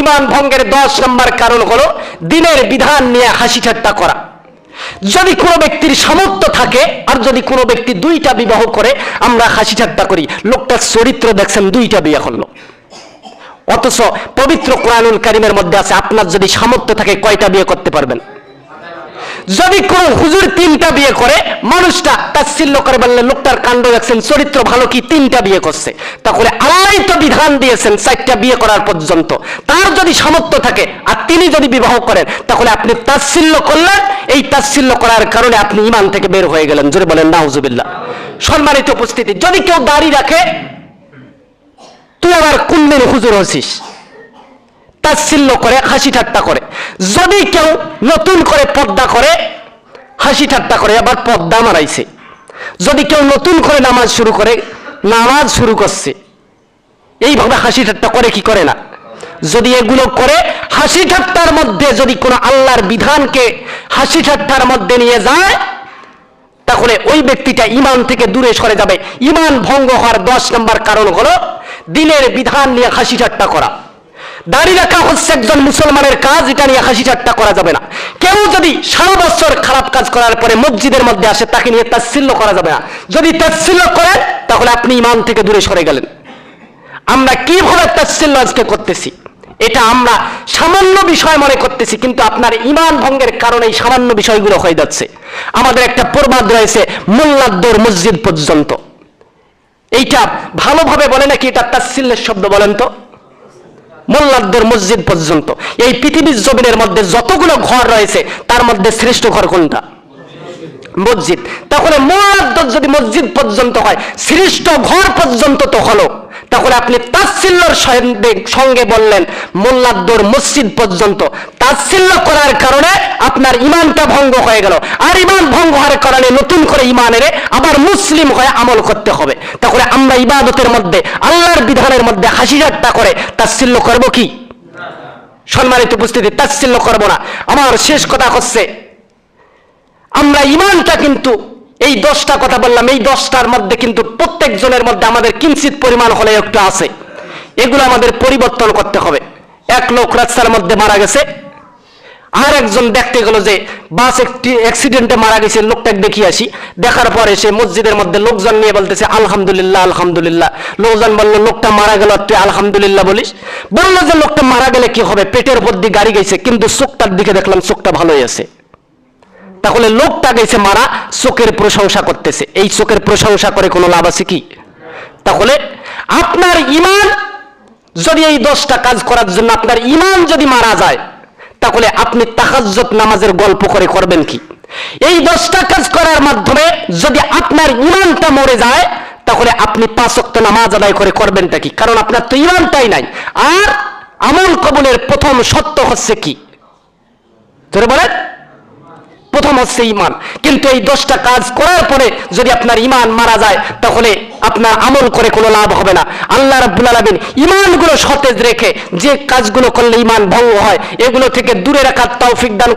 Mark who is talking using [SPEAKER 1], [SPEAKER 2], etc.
[SPEAKER 1] ইমান ভঙ্গের দশ নম্বর কারণ হলো দিনের বিধান নিয়ে হাসি ঠাট্টা করা। যদি কোনো ব্যক্তির সামর্থ্য থাকে, আর যদি কোনো ব্যক্তি দুইটা বিবাহ করে, আমরা হাসি ঠাট্টা করি। লোকটার চরিত্র দেখছেন, দুইটা বিয়ে করল। অথচ পবিত্র কোরআনুল কারিমের মধ্যে আছে, আপনার যদি সামর্থ্য থাকে, কয়টা বিয়ে করতে পারবেন? যদি কোন হুজুর তিনটা বিয়ে করে, মানুষটা তাচ্ছিল্য করে বললে লোকটার কাণ্ড দেখছেন, চরিত্র ভালো কি তিনটা বিয়ে করছে? তাহলে আল্লাহ তো বিধান দিয়েছেন চারটা বিয়ে করার পর্যন্ত। তার যদি সামর্থ্য থাকে আর তিনি যদি বিবাহ করেন, তাহলে আপনি তাচ্ছিল্য করলেন এই তাচ্ছিল্য করার কারণে আপনি ইমান থেকে বের হয়ে গেলেন। জোরে বলেন, নাউজুবিল্লাহ। সম্মানিত উপস্থিতি, যদি কেউ দাড়ি রাখে, তুই আবার কোন হুজুর হচ্ছিস তাচ্ছিল্য করে, হাসি ঠাট্টা করে। যদি কেউ নতুন করে পর্দা করে, হাসি ঠাট্টা করে, আবার পর্দা মারাইছে। যদি কেউ নতুন করে নামাজ শুরু করে, নামাজ শুরু করছে, এইভাবে হাসি ঠাট্টা করে কি করে না? যদি এগুলো করে, হাসি ঠাট্টার মধ্যে যদি কোনো আল্লাহর বিধানকে হাসি ঠাট্টার মধ্যে নিয়ে যায়, তাহলে ওই ব্যক্তিটা ইমান থেকে দূরে সরে যাবে। ইমান ভঙ্গ হওয়ার দশ নম্বর কারণ হলো দিনের বিধান নিয়ে হাসি ঠাট্টা করা। দাড়ি রাখা হচ্ছে একজন মুসলমানের কাজ, এটা নিয়ে হাসি ঠাট্টা করা যাবে না। কেউ যদি সারা বছর খারাপ কাজ করার পরে মসজিদের মধ্যে আসে, তাকে নিয়ে তাচ্ছিল্য করা যাবে না। যদি তাচ্ছিল্য করেন তাহলে আপনি ইমান থেকে দূরে সরে গেলেন। আমরা কীভাবে তাচ্ছিল্য আজকে করতেছি? এটা আমরা সামান্য বিষয় মনে করতেছি, কিন্তু আপনার ইমান ভঙ্গের কারণে এই সামান্য বিষয়গুলো হয়ে যাচ্ছে। আমাদের একটা প্রবাদ রয়েছে মোল্লাদ্দর মসজিদ পর্যন্ত। এইটা ভালোভাবে বলে নাকি এটা তাচ্ছিল্যের শব্দ বলেন তো? মোল্লাদ্দর মসজিদ পর্যন্ত। এই পৃথিবীর জমিনের মধ্যে যতগুলো ঘর রয়েছে, তার মধ্যে শ্রেষ্ঠ ঘর কোনটা? মসজিদ। তাহলে মোল্লাদ্দর যদি মসজিদ পর্যন্ত হয়, শ্রেষ্ঠ ঘর পর্যন্ত তো হলো তাহলে আপনি তাচ্ছিল্যর সঙ্গে- বললেন, মোল্লাদ্দোর মসজিদ পর্যন্ত তাচ্ছিল্য করার কারণে আপনার ইমানটা ভঙ্গ হয়ে গেল। আর ইমান ভঙ্গ হওয়ার কারণে নতুন করে ইমানের আবার মুসলিম হয়ে আমল করতে হবে। তাহলে আমরা ইবাদতের মধ্যে, আল্লাহর বিধানের মধ্যে হাসি ঠাট্টা করে তাচ্ছিল্য করব কি? সম্মানিত উপস্থিতি তাচ্ছিল্য করব না। আমার শেষ কথা হচ্ছে, আমরা ইমানটা কিন্তু এই দশটা কথা বললাম, এই দশটার মধ্যে কিন্তু প্রত্যেক জনের মধ্যে আমাদের কিঞ্চিত পরিমাণ হলে একটু আছে। এগুলো আমাদের পরিবর্তন করতে হবে। এক লোক রাস্তার মধ্যে মারা গেছে। আর একজন দেখতে গেল যে বাস একটি অ্যাক্সিডেন্টে মারা গেছে, লোকটাকে দেখিয়ে আসি। দেখার পরে সে মসজিদের মধ্যে লোকজন নিয়ে বলতেছে, আলহামদুলিল্লাহ আলহামদুলিল্লাহ। লোকজন বলল, লোকটা মারা গেল, তুই আলহামদুলিল্লাহ বলিস? বলল যে, লোকটা মারা গেলে কি হবে? পেটের উপর দিয়ে গাড়ি গেছে। কিন্তু চোখটার দিকে দেখলাম চোখটা ভালোই আছে। তাহলে লোকটা গেছে মারা চোখের প্রশংসা করতেছে। এই চোখের প্রশংসা করে কোনো লাভ আছে কি? তাহলে আপনার ইমান যদি এই দশটা কাজ করার জন্য আপনার ইমান যদি মারা যায়, তাহলে আপনি তাহাজ্জত নামাজের গল্প করে করবেন কি? এই দশটা কাজ করার মাধ্যমে যদি আপনার ইমানটা মরে যায়, তাহলে আপনি পাঁচ ওয়াক্ত নামাজ আদায় করে করবেনটা কি? কারণ আপনার তো ইমানটাই নাই। আর আমল কবুলের প্রথম সত্য হচ্ছে কি? ধরে বলেন প্রথম হচ্ছে ইমান কিন্তু এই দশটা কাজ করার পরে যদি আপনার ইমান মারা যায়, তাহলে আপনার আমল করে কোনো লাভ হবে না। আল্লাহ রাব্বুল আলমিন ইমানগুলো সতেজ রেখে যে কাজগুলো করলে ইমান ভঙ্গ হয়, এগুলো থেকে দূরে রাখার তাও দান